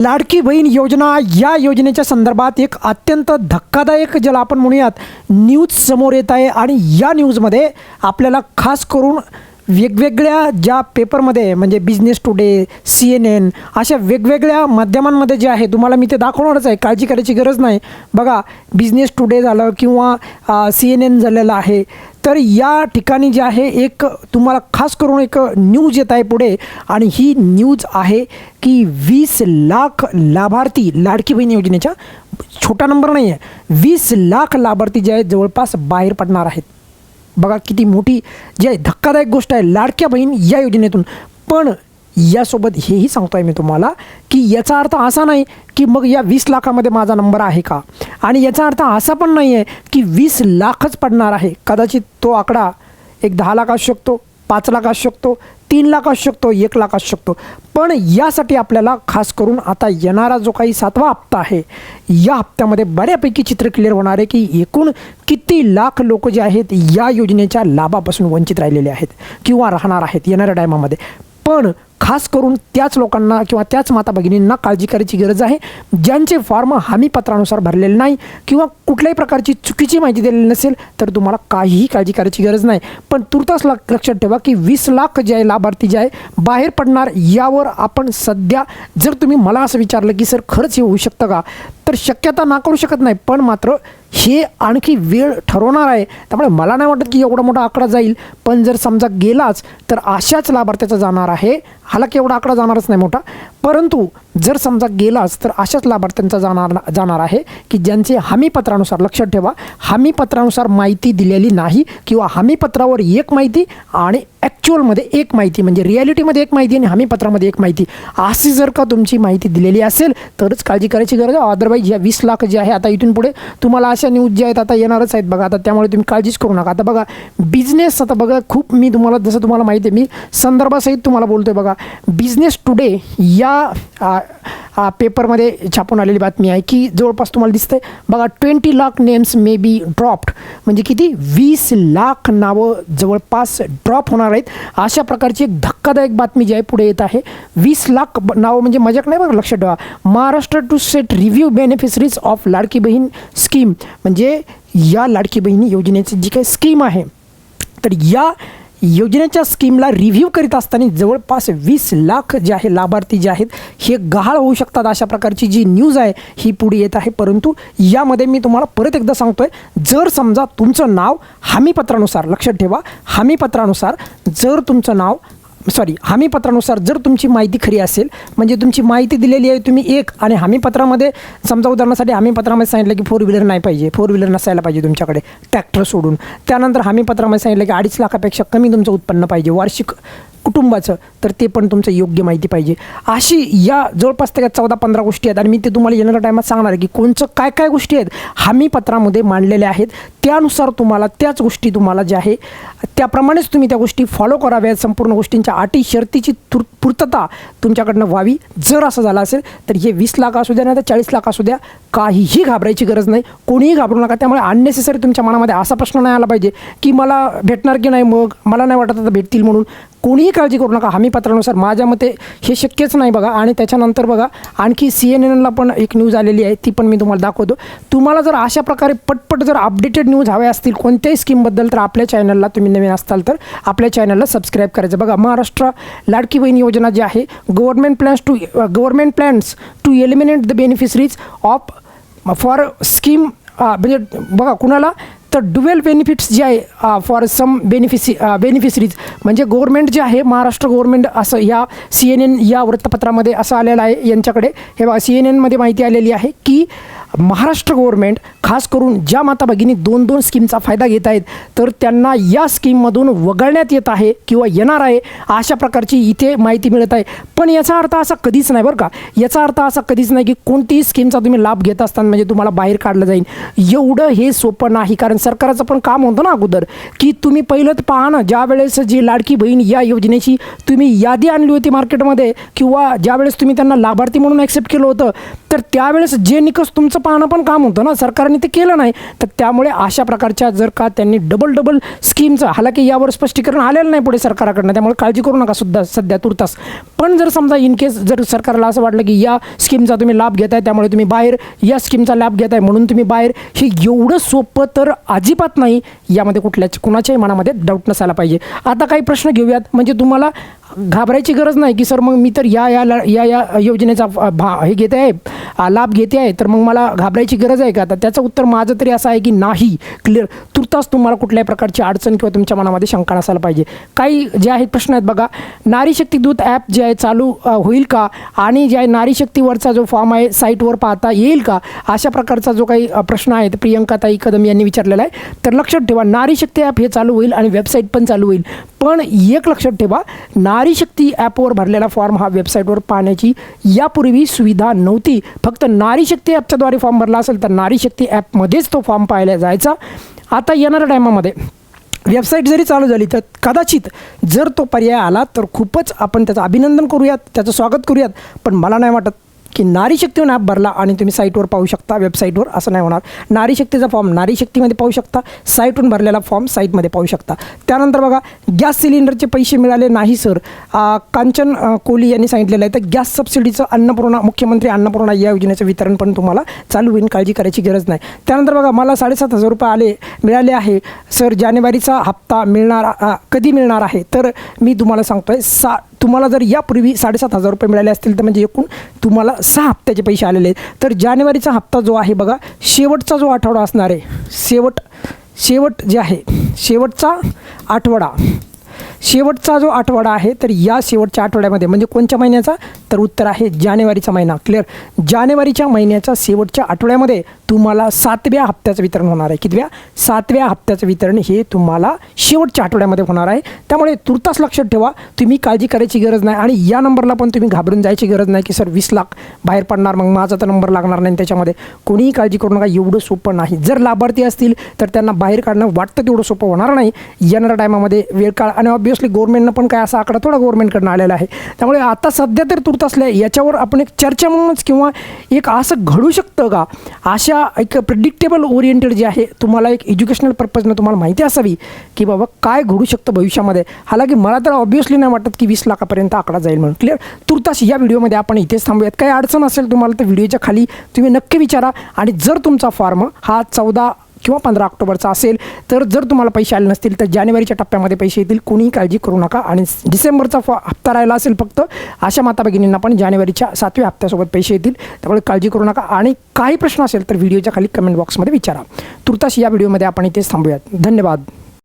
लाडकी बहीण योजना या योजनेच्या संदर्भात एक अत्यंत धक्कादायक ज्याला आपण म्हणूयात न्यूज समोर येत आहे आणि या न्यूजमध्ये आपल्याला खास करून वेगवेगळ्या ज्या पेपरमध्ये म्हणजे business today C N N अशा वेगवेगळ्या माध्यमांमध्ये जे आहे तुम्हाला मी ते दाखवणारच आहे काळजी करायची गरज नाही. बघा बिझनेस टुडे झालं किंवा सी एन एन झालेलं आहे तर या ठिकाणी जे आहे एक तुम्हाला खास करून एक न्यूज येत आहे पुढे. आणि ही न्यूज आहे की वीस लाख लाभार्थी लाडकी बहीण योजनेच्या छोटा नंबर नाही आहे वीस लाख लाभार्थी जे आहेत जवळपास बाहेर पडणार आहेत. बघा किती मोठी जी आहे धक्कादायक गोष्ट आहे लाडक्या बहीण या योजनेतून. पण यासोबत हेही सांगतो आहे मी तुम्हाला की याचा अर्थ असा नाही की मग या वीस लाखामध्ये माझा नंबर आहे का? आणि याचा अर्थ असा पण नाही आहे की वीस लाखच पडणार आहे. कदाचित तो आकडा एक दहा लाख असू शकतो पाच लाख असू शकतो तीन लाख असू शकतो एक लाख असू शकतो. पण यासाठी आपल्याला खास करून आता येणारा जो काही सातवा हप्ता आहे या हप्त्यामध्ये बऱ्यापैकी चित्र क्लिअर होणार आहे की एकूण किती लाख लोक जे आहेत या योजनेच्या लाभापासून वंचित राहिलेले आहेत किंवा राहणार आहेत येणाऱ्या टायमामध्ये पण खास करून त्याच लोकांना किंवा त्याच माता भगिनींना काळजी करायची गरज आहे. ज्यांचे फॉर्म हमीपत्रानुसार भरलेले नाही किंवा कुठल्याही प्रकारची चुकीची माहिती दिलेली नसेल तर तुम्हाला काहीही काळजी करायची गरज नाही. पण तुर्तास लक्षात ठेवा की वीस लाख जे आहे लाभार्थी जे आहे बाहेर पडणार यावर आपण सध्या जर तुम्ही मला असं विचारलं की सर खरंच हे होऊ शकतं का? तर शक्यता नाकारू शकत नाही. पण मात्र हे आणखी वेळ ठरवणार आहे. त्यामुळे मला नाही वाटत की एवढा मोठा आकडा जाईल. पण जर समजा गेलाच तर अशाच लाभार्थ्याचा जाणार आहे. हालाकी एवढा आकडा जाणारच नाही मोठा. परंतु जर समजा गेलाच तर अशाच लाभार्थ्यांचा जाणार जाणार आहे की ज्यांचे हमीपत्रानुसार लक्षात ठेवा हमीपत्रानुसार माहिती दिलेली नाही किंवा हमीपत्रावर एक माहिती आणि ॲक्च्युअलमध्ये एक माहिती म्हणजे रिॲलिटीमध्ये एक माहिती आणि हमीपत्रामध्ये एक माहिती अशी जर का तुमची माहिती दिलेली असेल तरच काळजी करायची गरज आहे. अदरवाईज या वीस लाख जे आहे आता इथून पुढे तुम्हाला अशा न्यूज ज्या आहेत आता येणारच आहेत बघा. आता त्यामुळे तुम्ही काळजीच करू नका. आता बघा बिझनेस आता बघा खूप मी तुम्हाला जसं तुम्हाला माहिती आहे मी संदर्भासहित तुम्हाला बोलतोय बघा. बिझनेस टुडे या या पेपरमध्ये छापून आलेली बातमी आहे की जवळपास तुम्हाला दिसतंय. बघा twenty lakh names may be dropped म्हणजे किती? वीस लाख नावं जवळपास ड्रॉप होणार आहेत. अशा प्रकारची एक धक्कादायक बातमी जी आहे पुढे येत आहे. वीस लाख ब- नावं म्हणजे मजाक नाही बघा लक्षात ठेवा. Maharashtra to set review beneficiaries of Ladki Bahin scheme म्हणजे या लाडकी बहिणी योजनेची जी काही स्कीम आहे तर या योजनेच्या स्कीमला रिव्ह्यू करीत असताना जवळपास वीस लाख जे आहे लाभार्थी जे आहेत हे गहाळ होऊ शकतात अशा प्रकारची जी न्यूज आहे ही पुढे येत आहे. परंतु यामध्ये मी तुम्हाला परत एकदा सांगतोय जर समजा तुमचं नाव हमीपत्रानुसार लक्षात ठेवा हमीपत्रानुसार जर तुमचं नाव सॉरी हमीपत्रानुसार जर तुमची माहिती खरी असेल म्हणजे तुमची माहिती दिलेली आहे तुम्ही एक आणि हमीपत्रामध्ये समजा उदाहरणासाठी हमीपत्रामध्ये सांगितलं की फोर व्हीलर नाही पाहिजे फोर व्हीलर नसायला पाहिजे तुमच्याकडे ट्रॅक्टर सोडून. त्यानंतर हमीपत्रामध्ये सांगितलं की अडीच लाखापेक्षा कमी तुमचं उत्पन्न पाहिजे वार्षिक कुटुंबाचं तर ते पण तुमचं योग्य माहिती पाहिजे. अशी या जवळपास त्या चौदा पंधरा गोष्टी आहेत. आणि मी ते तुम्हाला येणाऱ्या टायमात सांगणार आहे की कोणचं काय काय गोष्टी आहेत हमीपत्रामध्ये मांडलेल्या आहेत. त्यानुसार तुम्हाला त्याच गोष्टी तुम्हाला ज्या आहे त्याप्रमाणेच तुम्ही त्या गोष्टी फॉलो कराव्यात. संपूर्ण गोष्टींच्या अटी शर्तीची तुर पूर्तता तुमच्याकडनं व्हावी. जर असं झालं असेल तर हे वीस लाख असू द्या नाही तर चाळीस लाख असू द्या काहीही घाबरायची गरज नाही. कोणीही घाबरू नका. त्यामुळे अननेसेसरी तुमच्या मनामध्ये असा प्रश्न नाही आला पाहिजे की मला भेटणार की नाही मग? मला नाही वाटत आता भेटतील म्हणून. कोणीही काळजी करू नका. हमीपत्रानुसार माझ्या मते हे शक्यच नाही बघा. आणि त्याच्यानंतर बघा आणखी सी एन एनला पण एक न्यूज आलेली आहे. ती पण मी तुम्हाला दाखवतो. तुम्हाला जर अशा प्रकारे पटपट जर अपडेटेड न्यूज हव्या असतील कोणत्याही स्कीमबद्दल तर आपल्या चॅनलला तुम्ही नवीन असताल तर आपल्या चॅनलला सबस्क्राईब करायचं. बघा महाराष्ट्र लाडकी बहीण योजना जी आहे government plans to government plans to eliminate the beneficiaries of for scheme म्हणजे बघा कुणाला तर डुवेल बेनिफिट्स जे आहे फॉर सम बेनिफिसी बेनिफिशरीज म्हणजे गव्हर्नमेंट जे आहे महाराष्ट्र गव्हर्नमेंट असं या सी एन एन या वृत्तपत्रामध्ये असं आलेलं आहे यांच्याकडे. हे सी एन एनमध्ये माहिती आलेली आहे की महाराष्ट्र गव्हर्नमेंट खास करून ज्या माता भगिनी दोन दोन स्कीमचा फायदा घेत आहेत तर त्यांना या स्कीममधून वगळण्यात येत आहे किंवा येणार आहे अशा प्रकारची इथे माहिती मिळत आहे. पण याचा अर्थ असा कधीच नाही बरं का. याचा अर्थ असा कधीच नाही की कोणतीही स्कीमचा तुम्ही लाभ घेत असताना म्हणजे तुम्हाला बाहेर काढलं जाईल. एवढं हे सोपं नाही कारण सरकारचं पण काम होतं ना अगोदर की तुम्ही पहिलं पहा ना ज्या वेळेस जी लाडकी बहीण या योजनेची तुम्ही यादी आणली होती मार्केटमध्ये किंवा ज्यावेळेस तुम्ही त्यांना लाभार्थी म्हणून ॲक्सेप्ट केलं होतं तर त्यावेळेस जे निकष तुमचं पाहणं पण काम होतं ना. सरकारने ते केलं नाही. तर त्यामुळे अशा प्रकारच्या जर का त्यांनी डबल डबल स्कीमचं हालाकी यावर स्पष्टीकरण आलेलं नाही पुढे सरकारकडनं. त्यामुळे काळजी करू नका सुद्धा सध्या तुर्तास. पण जर समजा इन केस जर सरकारला असं वाटलं की या स्कीमचा तुम्ही लाभ घेताय त्यामुळे तुम्ही बाहेर या स्कीमचा लाभ घेताय म्हणून तुम्ही बाहेर हे एवढं सोपं तर अजिबात नाही. यामध्ये कुठल्याच कुणाच्याही मनामध्ये डाऊट नसायला पाहिजे. आता काही प्रश्न घेऊयात. म्हणजे तुम्हाला घाबरायची गरज नाही की सर मग मी तर या या या या योजनेचा भा हे घेते आहे लाभ घेते आहे तर मग मला घाबरायची गरज आहे का? तर त्याचं उत्तर माझं तरी असं आहे की नाही. क्लिअर तुर्तास तुम्हाला कुठल्याही प्रकारची अडचण किंवा तुमच्या मनामध्ये शंका नसायला पाहिजे. काही जे आहेत प्रश्न आहेत बघा. नारी शक्ती दूत ॲप जे आहे चालू होईल का? आणि जे आहे नारी शक्तीवरचा जो फॉर्म आहे साईटवर पाहता येईल का? अशा प्रकारचा जो काही प्रश्न आहे प्रियंका प्रियंकाताई कदम यांनी विचारलेला आहे. तर लक्षात ठेवा नारी शक्ती ॲप हे चालू होईल आणि वेबसाईट पण चालू होईल. पण एक लक्षात ठेवा नारी शक्ती ॲपवर भरलेला फॉर्म हा वेबसाईटवर पाहण्याची यापूर्वी सुविधा नव्हती. फक्त नारी शक्ती ॲपच्याद्वारे फॉर्म भरला असेल तर नारी शक्ती ॲपमध्येच तो फॉर्म पाहायला जायचा. आता येणाऱ्या टायमामध्ये वेबसाईट जरी चालू झाली तर कदाचित जर तो पर्याय आला तर खूपच आपण त्याचं अभिनंदन करूयात त्याचं स्वागत करूयात. पण मला नाही वाटत की नारी ॲप भरला आणि तुम्ही साईटवर पाहू शकता वेबसाईटवर असं नाही होणार. नारी शक्तीचा फॉर्म नारी शक्तीमध्ये पाहू शकता साईटवरून भरलेला फॉर्म साईटमध्ये पाहू शकता. त्यानंतर बघा गॅस सिलेंडरचे पैसे मिळाले नाही सर कांचन कोहली यांनी सांगितलेलं आहे तर गॅस सबसिडीचं अन्नपूर्णा मुख्यमंत्री अन्नपूर्णा या योजनेचं वितरण पण तुम्हाला चालू होईल काळजी करायची गरज नाही. त्यानंतर बघा मला साडेसात हजार रुपये आले मिळाले आहे. सर जानेवारीचा हप्ता मिळणार कधी मिळणार आहे? तर मी तुम्हाला सांगतो आहे सा तुम्हाला जर यापूर्वी साडेसात हजार रुपये मिळाले असतील तर म्हणजे एकूण तुम्हाला सहा हप्त्याचे पैसे आलेले आहेत. तर जानेवारीचा हप्ता जो आहे बघा शेवटचा जो आठवडा असणार आहे शेवट शेवट जे आहे शेवटचा आठवडा शेवटचा जो आठवडा आहे तर या शेवटच्या आठवड्यामध्ये म्हणजे कोणत्या महिन्याचा? तर उत्तर आहे जानेवारीचा महिना. क्लिअर जानेवारीच्या महिन्याच्या शेवटच्या आठवड्यामध्ये तुम्हाला सातव्या हप्त्याचं वितरण होणार आहे. कितव्या? सातव्या हप्त्याचं वितरण हे तुम्हाला शेवटच्या आठवड्यामध्ये होणार आहे. त्यामुळे तुर्तास लक्षात ठेवा तुम्ही काळजी करायची गरज नाही आणि या नंबरला पण तुम्ही घाबरून जायची गरज नाही की सर वीस लाख बाहेर पडणार मग माझा तर नंबर लागणार नाही. त्याच्यामध्ये कोणीही काळजी करू नका एवढं सोपं नाही. जर लाभार्थी असतील तर त्यांना बाहेर काढणं वाटतं तेवढं सोपं होणार नाही. येणाऱ्या टायमामध्ये वेळ काळ आणि ऑब्वियसली गव्हर्नमेंटनं पण काय असा आकडा थोडा गव्हर्नमेंटकडनं आलेला आहे. त्यामुळे आता सध्या तर तुर्त याच्यावर आपण एक चर्चा म्हणूनच किंवा एक असं घडू शकतं का? अशा एक प्रिडिक्टेबल ओरिएंटेड जे आहे तुम्हाला एक एज्युकेशनल पर्पजनं तुम्हाला माहिती असावी की बाबा काय घडू शकतं भविष्यामध्ये. हालाकी मला तर ऑब्वियसली नाही वाटत की वीस लाखापर्यंत आकडा जाईल म्हणून. क्लिअर तुर्तास या व्हिडिओमध्ये आपण इथेच थांबूयात. काही अडचण असेल तुम्हाला तर व्हिडिओच्या खाली तुम्ही नक्की विचारा. आणि जर तुमचा फॉर्म हा चौदा किंवा पंधरा ऑक्टोबरचा असेल तर जर तुम्हाला पैसे आले नसतील तर जानेवारीच्या टप्प्यामध्ये पैसे येतील. कोणीही काळजी करू नका. आणि डिसेंबरचा फ हप्ता राहिला असेल फक्त अशा माता भगिनींना पण जानेवारीच्या सातव्या हप्त्यासोबत पैसे येतील. त्यामुळे काळजी करू नका. आणि काही प्रश्न असेल तर व्हिडिओच्या खाली कमेंट बॉक्समध्ये विचारा. तुर्तास या व्हिडिओमध्ये आपण इथेच थांबूयात. धन्यवाद.